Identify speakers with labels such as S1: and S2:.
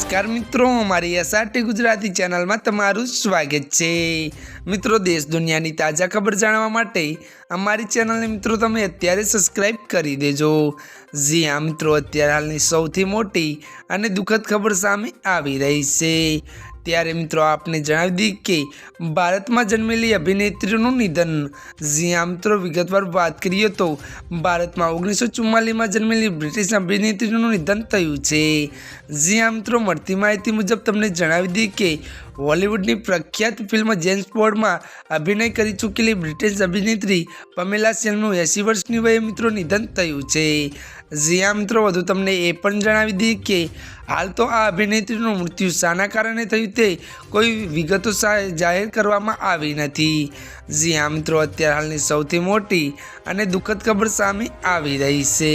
S1: નમસ્કાર મિત્રો અમારી એસઆરટી ગુજરાતી ચેનલમાં તમારું સ્વાગત છે. મિત્રો, દેશ દુનિયાની તાજા ખબર જાણવા માટે અમારી ચેનલને મિત્રો તમે અત્યારે સબસ્ક્રાઇબ કરી દેજો. જી હા, મિત્રો, અત્યારે હાલની સૌથી મોટી અને દુઃખદ ખબર સામે આવી રહી છે. ત્યારે મિત્રો આપને જણાવી દઈએ કે ભારતમાં જન્મેલી અભિનેત્રીનું નિધન. જ્યાં મિત્રો, વિગતવાર વાત કરીએ તો ભારતમાં ઓગણીસો ચુમ્માલીસમાં જન્મેલી બ્રિટિશ અભિનેત્રીનું નિધન થયું છે. જ્યાં મિત્રો, મળતી માહિતી મુજબ તમને જણાવી દઈએ કે હોલિવૂડની પ્રખ્યાત ફિલ્મ જેમ્સ બોર્ડમાં અભિનય કરી ચૂકેલી બ્રિટિશ અભિનેત્રી પમેલા સેનનું એંસી વર્ષની વયે મિત્રો નિધન થયું છે. જી મિત્રો, વધુ તમને એ પણ જણાવી દઈએ કે હાલ તો આ અભિનેત્રીનું મૃત્યુ શાના કારણે થયું તે કોઈ વિગતો જાહેર કરવામાં આવી નથી. જી મિત્રો, અત્યારે હાલની સૌથી મોટી અને દુઃખદ ખબર સામે આવી રહી છે.